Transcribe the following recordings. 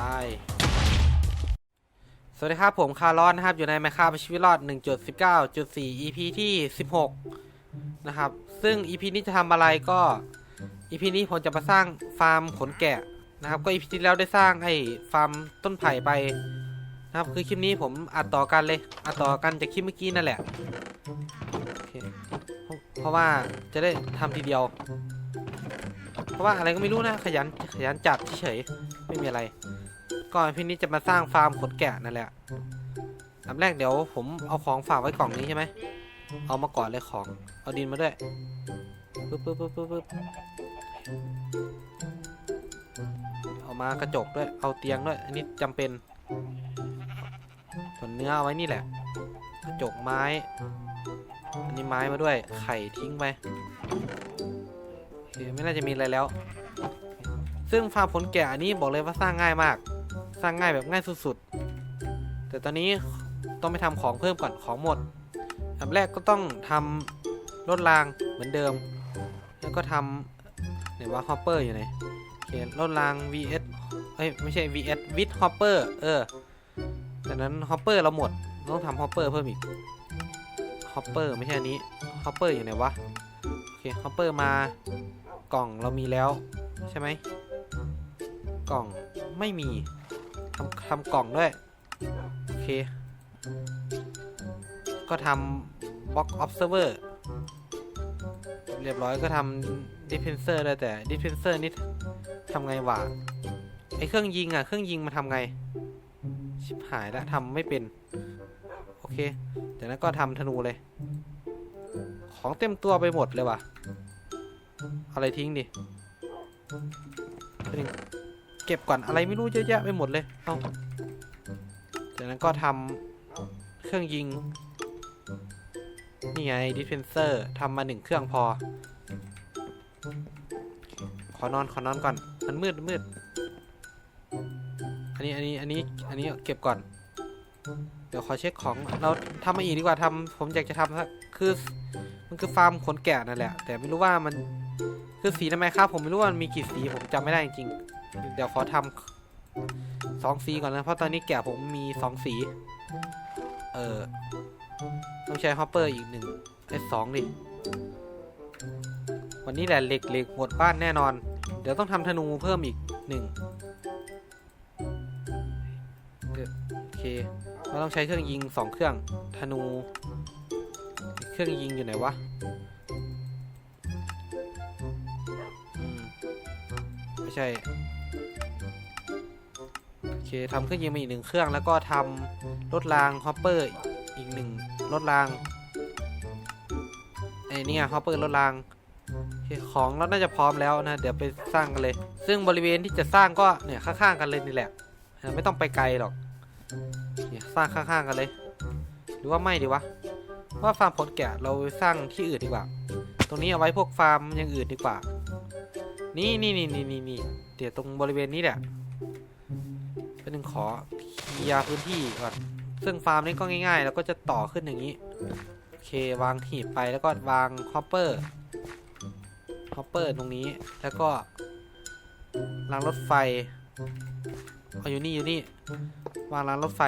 ตายสวัสดีครับผมคาร์ลอนนะครับอยู่ใน m มค c าชีวิตรอด 1.19.4 EP ที่ 16 นะครับ ซึ่ง EP นี้จะทำอะไรก็ EP นี้ผมจะมาสร้างฟาร์มขนแกะนะครับ ก็ EP ที่แล้วได้สร้างไอ้ฟาร์มต้นไผ่ไปนะครับ คือคลิปนี้ผมอัดต่อกันเลย อัดต่อกันจากคลิปเมื่อกี้นั่นแหละเเพราะว่าจะได้ทำทีเดียว ว่าอะไรก็ไม่รู้นะ ขยันขยันจัดเฉยไม่มีอะไร ก่อนพี่นี้จะมาสร้างฟาร์มขนแกะนั่นแหละอันแรกเดี๋ยวผมเอาของฝากไว้กล่องนี้ใช่ไหมเอามาก่อนเลยของ เอาดินมาด้วยปึ๊บปึ๊บปึ๊บปึ๊บปึ๊บเอามากระจกด้วย เอาเตียงด้วย อันนี้จำเป็น ส่วนเนื้อเอาไว้นี่แหละ กระจกไม้ อันนี้ไม้มาด้วย ไข่ทิ้งไป เคไม่น่าจะมีอะไรแล้ว ซึ่งฟาร์มผลแกะอันนี้บอกเลยว่าสร้างง่ายมาก สร้างง่ายแบบง่ายสุดๆ แต่ตอนนี้ต้องไปทำของเพิ่มก่อนของหมดอันแรกก็ต้องทำรถรางเหมือนเดิม แล้วก็ทำไหนว่าฮอปเปอร์อยู่ไหนโอเครถราง vs เอ้ยไม่ใช่ vs with hopper เออจากนั้นฮอปเปอร์เราหมดต้องทำฮอปเปอร์เพิ่มอีกฮอปเปอร์ไม่ใช่อันนี้ฮอปเปอร์อยู่ไหนวะโอเคฮอปเปอร์มา กล่องเรามีแล้ว ใช่ไหมกล่องไม่มีทำทำกล่องด้วย โอเค ก็ทำ box observer เรียบร้อยก็ทำ dispenser ได้แต่ dispenser นี่ทำไงวะไอเครื่องยิงอะ เครื่องยิงมาทำไง ชิบหายแล้วทำไม่เป็น โอเคจากนั้นก็ทำธนูเลย ของเต็มตัวไปหมดเลยว่ะ อะไรทิ้งดิเก็บก่อนอะไรไม่รู้เยอะแยะไปหมดเลย เอาจากนั้นก็ทำเครื่องยิง นี่ไงดิสเพนเซอร์ทำมาหนึ่งเครื่องพอ ขอนอนขอนอนก่อน มันมืดมืด อันนี้อันนี้อันนี้อันนี้เก็บก่อน เดี๋ยวขอเช็คของ เราทำมาอีกดีกว่าทำผมอยากจะทำคือ มันคือฟาร์มขนแกะนั่นแหละ แต่ไม่รู้ว่ามัน คือสีทำไมครับผมไม่รู้ว่ามันมีกี่สีผมจำไม่ได้จริงเดี๋ยวขอทำสองสีก่อนนะ เพราะตอนนี้แกะผมมีสองสี เออต้องใช้ฮอปเปอร์อีกหนึ่งไอ้สองดิวันนี้แหละเหล็กเหล็กหมดบ้านแน่นอน เดี๋ยวต้องทำธนูเพิ่มอีกหนึ่งโอเคเราต้องใช้เครื่องยิงสองเครื่องธนู เครื่องยิงอยู่ไหนวะ ไม่ใช่โอเคทำเครื่องยิงมาอีกหนึ่งเครื่องแล้วก็ทำรถรางฮอปเปอร์อีกหนึ่งรถรางไอ้นี่ฮอปเปอร์รถรางโอเคของเราน่าจะพร้อมแล้วนะเดี๋ยวไปสร้างกันเลย ซึ่งบริเวณที่จะสร้างก็เนี่ยข้างๆกันเลยนี่แหละไม่ต้องไปไกลหรอกเนี่ยสร้างข้างๆกันเลย หรือว่าไม่ดีวะว่าฟาร์มผลแกะเราสร้างที่อื่นดีกว่า ตรงนี้เอาไว้พวกฟาร์มอย่างอื่นดีกว่า นี่นี่นี่นี่นี่นี่เดี๋ยวตรงบริเวณนี้แหละเป็นหนึ่งขอเคลียร์พื้นที่ก่อนซึ่งฟาร์มนี้ก็ง่ายๆ แล้วก็จะต่อขึ้นอย่างนี้ โอเค วางหีบไปแล้วก็วางฮอปเปอร์ฮอปเปอร์ตรงนี้แล้วก็รางรถไฟเอาอยู่นี่อยู่นี่ วางรางรถไฟ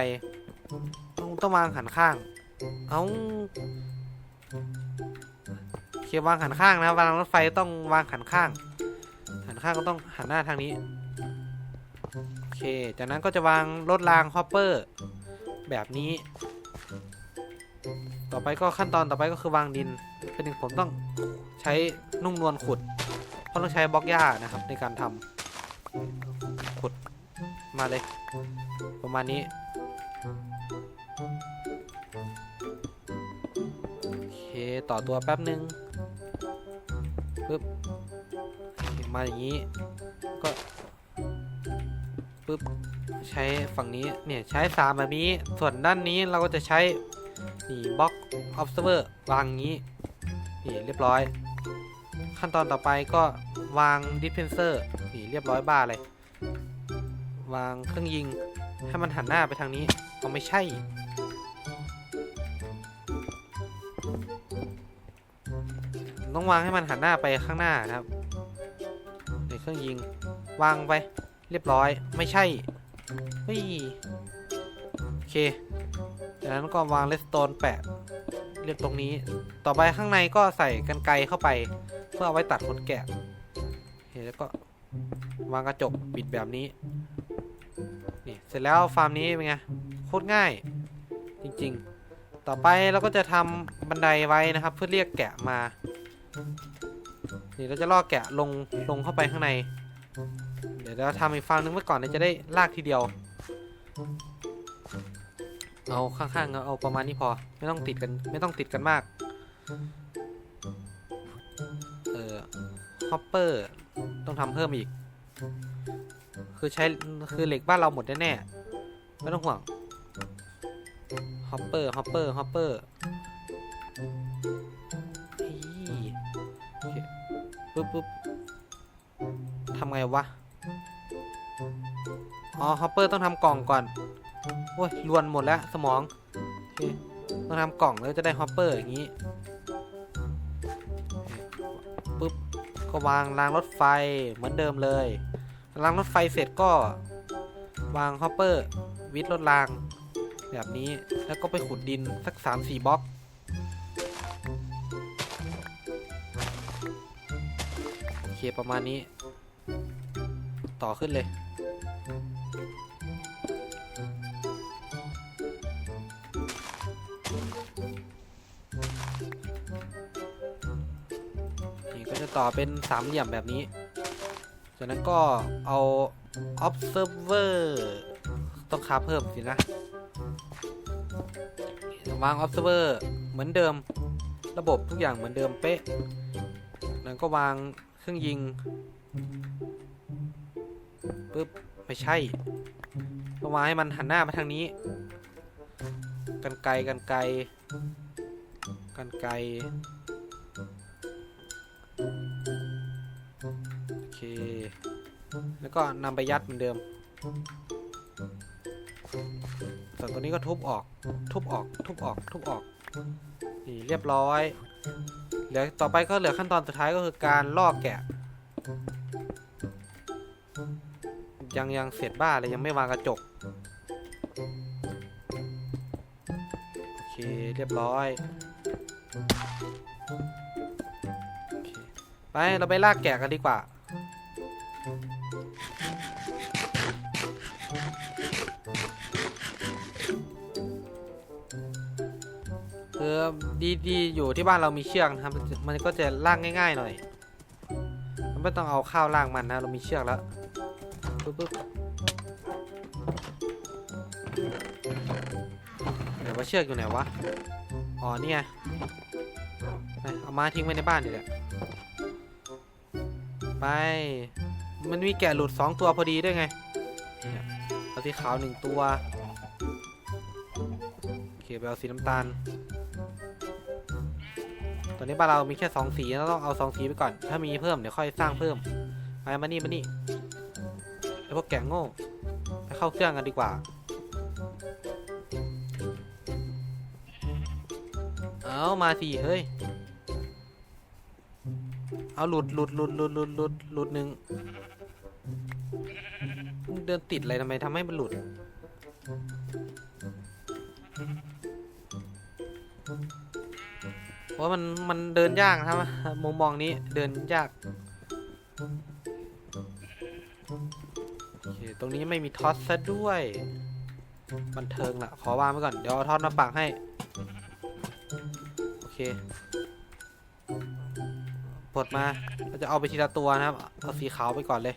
ต้องต้องวางหันข้าง เอาโอเควางหันข้างนะ วางรางรถไฟต้องวางหันข้าง ข้างก็ต้องหันหน้าทางนี้ โอเค จากนั้นก็จะวางรถรางฮอปเปอร์แบบนี้ ต่อไปก็ขั้นตอนต่อไปก็คือวางดินเป็นหนึ่งผมต้องใช้นุ่งนวลขุด เพราะต้องใช้บล็อกหญ้านะครับในการทำขุดมาเลย ประมาณนี้โอเคต่อตัวแป๊บหนึ่ง มาอย่างนี้ ก็ปึ๊บใช้ฝั่งนี้เนี่ยใช้สามแบบนี้ ส่วนด้านนี้เราก็จะใช้นี่บล็อก observer วางอย่างนี้นี่เรียบร้อย ขั้นตอนต่อไปก็วาง dispenser นี่เรียบร้อยบ้าเลย วางเครื่องยิงให้มันหันหน้าไปทางนี้เอาไม่ใช่ต้องวางให้มันหันหน้าไปข้างหน้าครับ เครื่องยิง วางไป เรียบร้อย ไม่ใช่ เฮ้ย โอเค จากนั้นก็วางเลสโตนแปะ เรียบตรงนี้ ต่อไปข้างในก็ใส่กันไกรเข้าไป เพื่อเอาไว้ตัดขนแกะโอเคแล้วก็วางกระจกปิดแบบนี้ นี่ เสร็จแล้วฟาร์มนี้เป็นไง โคตรง่าย จริงๆ ต่อไปเราก็จะทำบันไดไว้นะครับ เพื่อเรียกแกะมา นี่เราจะล่อแกะลงลงเข้าไปข้างใน เดี๋ยวเราทำอีกฝั่งนึงไว้ก่อนเดี๋ยวจะได้ลากทีเดียว เอาข้างๆเอาเอาประมาณนี้พอ ไม่ต้องติดกันไม่ต้องติดกันมาก เออฮอปเปอร์ต้องทำเพิ่มอีก คือใช้คือเหล็กบ้านเราหมดแน่ๆไม่ต้องห่วงฮอปเปอร์ฮอปเปอร์ฮอปเปอร์ ปุ๊บปุ๊บทำไงวะ อ๋อฮอปเปอร์ต้องทำกล่องก่อน โอ้ยลวนหมดแล้วสมอง ต้องทำกล่องแล้วจะได้ฮอปเปอร์อย่างนี้ปุ๊บ ก็วางรางรถไฟเหมือนเดิมเลย รางรถไฟเสร็จก็วางฮอปเปอร์ วิดรถราง แบบนี้แล้วก็ไปขุดดินสัก 3-4บล็อก ประมาณนี้ ต่อขึ้นเลย นี่ก็จะต่อเป็นสามเหลี่ยมแบบนี้ จากนั้นก็เอา observer ต้องคาเพิ่มสินะวาง observer เหมือนเดิม ระบบทุกอย่างเหมือนเดิมเป๊ะแล้วก็วาง เครื่องยิงปึ๊บไม่ใช่ก็วางให้มันหันหน้ามาทางนี้ กันไกลกันไกลกันไกลโอเค แล้วก็นำไปยัดเหมือนเดิมส่วนตัวนี้ก็ทุบออก ทุบออก ทุบออก ทุบออก นี่เรียบร้อย เหลือต่อไปก็เหลือขั้นตอนสุดท้ายก็คือการลอกแกะ ยังยังเสร็จบ้าเลยยังไม่วางกระจก โอเคเรียบร้อยอไปเราไปลากแกะกันดีกว่า คือดีดีอยู่ที่บ้านเรามีเชือกนะครับ มันก็จะล่ากง่าย ๆ หน่อยไม่ต้องเอาข้าวล่ากมันนะเรามีเชือกแล้วปึ๊บปึ๊บไหนว่าเชือกอยู่ไหนวะอ๋อนี่ไงเอามาทิ้งไว้ในบ้านนี่แหละไปมันมีแกะหลุดสองตัวพอดีด้วยไงเนี่ยเอาสีขาวหนึ่งตัวโอเคไปเอาสีน้ำตาล ตอนนี้บ้านเรามีแค่สองสีเราต้องเอาสองสีไปก่อน ถ้ามีเพิ่มเดี๋ยวค่อยสร้างเพิ่มไปมานี่มานี่ไอพวกแกะโง่ไปเข้าเครื่องกันดีกว่าเอามาสิเฮ้ยเอาหลุดหลุดหลุดหลุดหลุดหลุดหลุดหนึ่งมึงเดินติดอะไรทำไมทำให้มันหลุด เพราะมันมันเดินยากนะครับมุมมองนี้เดินยากโอเคตรงนี้ไม่มีท็อตซะด้วย บันเทิงละขอวางไว้ก่อน เดี๋ยวเอาท็อตมาปักให้ โอเคปลดมาเราจะเอาไปทีละตัวนะครับ เอาสีขาวไปก่อนเลย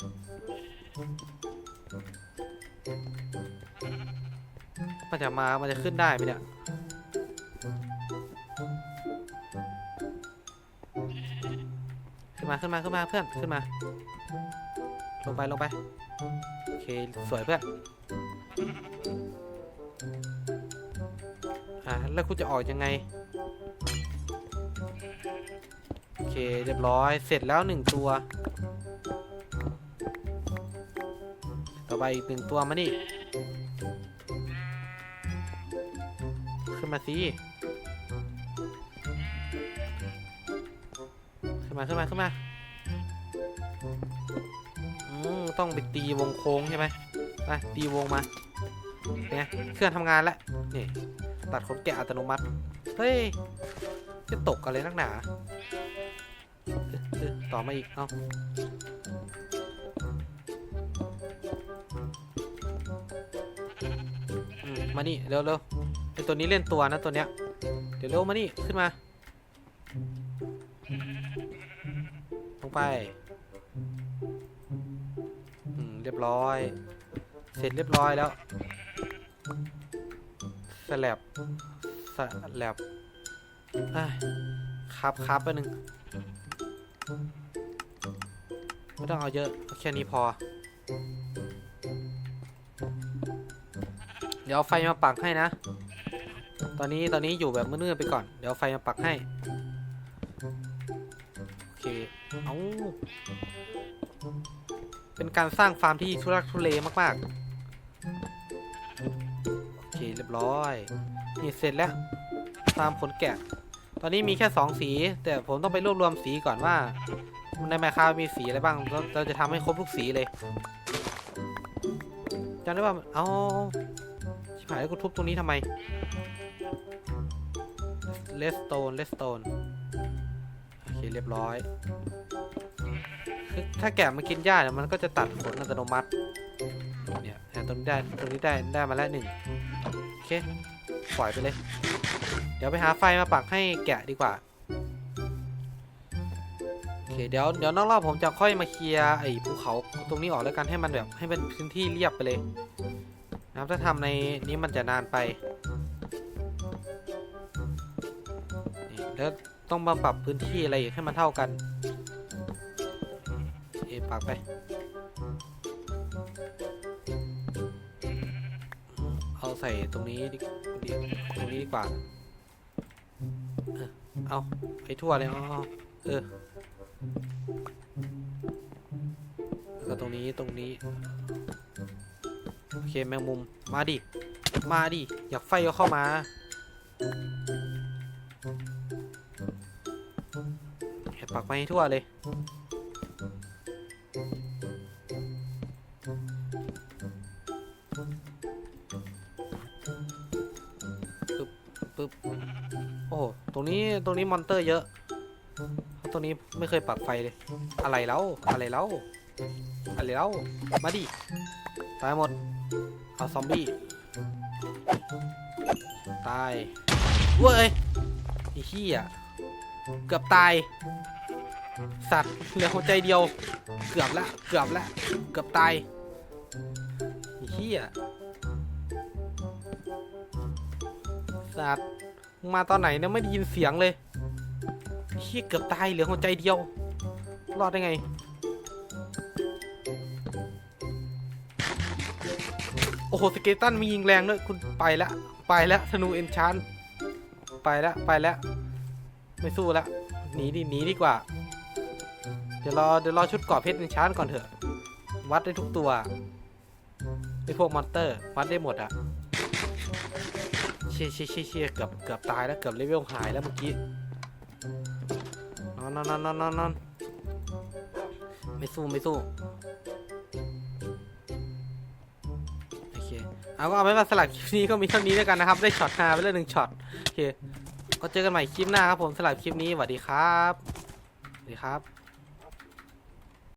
มันจะมา มันจะขึ้นได้ไหมเนี่ย นมาขึ้นมาขึ้นมาเพื่อนขึ้นมา ลงไปลงไปโอเคสวยเพื่อนอ่าแล้วคุณจะออกยังไงโอเคเรียบร้อยเสร็จแล้วหนึ่งตัว ต่อไปอีกหนึ่งตัวมานี่ขึ้นมาสิ มาขึ้นมาขึ้นมาอืมต้องไปตีวงโค้งใช่ไหมไปตีวงมาเนี่ยเครื่องทำงานแล้วนี่ตัดขนแกะอัตโนมัติ เฮ้ย จะตกอะไรนักหนา ต่อมาอีก เอาอมมานี่เร็วเร็วไอตัวนี้เล่นตัวนะตัวเนี้ย เดี๋ยวเร็วมานี่ ขึ้นมา ไปเรียบร้อย เสร็จเรียบร้อยแล้วสแลบสแลบครับครับไปหนึ่งไม่ต้องเอาเยอะแค่นี้พอ เดี๋ยวเอาไฟมาปักให้นะ ตอนนี้ตอนนี้อยู่แบบมืดๆไปก่อน เดี๋ยวไฟมาปักให้ เค เอาเป็นการสร้างฟาร์มที่ทุรักทุเลมาก ๆ โอเค เรียบร้อย นี่เสร็จแล้วฟาร์มขนแกะ ตอนนี้มีแค่สองสี แต่ผมต้องไปรวบรวมสีก่อนว่า ในแมคคามีสีอะไรบ้าง เราจะทำให้ครบทุกสีเลยจำได้ว่าเอาชิบหายแล้วกูทุบตรงนี้ทำไมเลสโตนเลสโตน เคเรียบร้อยคือถ้าแกะมากินหญ้าเนี่ยมันก็จะตัดขนอัตโนมัติ เนี่ยแต่ตรงนี้ได้ตรงนี้ได้ได้มาแล้วหนึ่งโอเค ปล่อยไปเลย เดี๋ยวไปหาไฟมาปักให้แกะดีกว่า โอเค เดี๋ยวเดี๋ยวนอกรอบผมจะค่อยมาเคลียร์ไอ้ภูเขาตรงนี้ออกแล้วกันให้มันแบบให้เป็นพื้นที่เรียบไปเลยนะครับถ้าทำในนี้มันจะนานไป นี่แล้ว ต้องมาปรับพื้นที่อะไรอีกให้มันเท่ากันโอเคปักไป เอาใส่ตรงนี้ดิตรงนี้ดีกว่า เอาไปทั่วเลยเอาเอเออแล้วก็ตรงนี้ตรงนี้ โอเคแมงมุม มาดิ มาดิ อยากไฟก็เข้ามา ปักไปทั่วเลย ปึ๊บ ปึ๊บ โอ้ตรงนี้ ตรงนี้มอนเตอร์เยอะเพราะตรงนี้ไม่เคยปักไฟเลย อะไรแล้ว อะไรแล้ว อะไรแล้ว มาดิ ตายหมด เอาซอมบี้ ตาย เว้ยไอ้เหี้ยเกือบตาย สัตว์เหลือหัวใจเดียว เกือบละ เกือบละ เกือบตายเหี้ยสัตว์มาตอนไหนเนี่ยไม่ได้ยินเสียงเลยเฮียเกือบตายเหลือหัวใจเดียว รอดได้ไงโอ้โหสเกตันมียิงแรงด้วยคุณไปแล้วไปแล้วธนูเอนชานไปแล้วไปแล้วไม่สู้แล้วหนีดิหนีดีกว่า ดี๋ยวรอเดี๋ยวรอชุดเกาะเพชรเอนชานก่อนเถอะ วัดได้ทุกตัวไอพวกมอนเตอร์ วัดได้หมดอะเชี่ยเชี่ยเชี่ยเชี่ยเกือบเกือบตายแล้วเกือบเลเวลหายแล้วเมื่อกี้นอนนอนนอนนอนนอนนอนไม่สู้ไม่สู้โอเคเอาก็เอาไว้มาสลับคลิปนี้ก็มีเท่านี้แล้วกันนะครับ ได้ช็อตฮาไปแล้วหนึ่งช็อตโอเคก็เจอกันใหม่คลิปหน้าครับผมสลับคลิปนี้สวัสดีครับสวัสดีครับ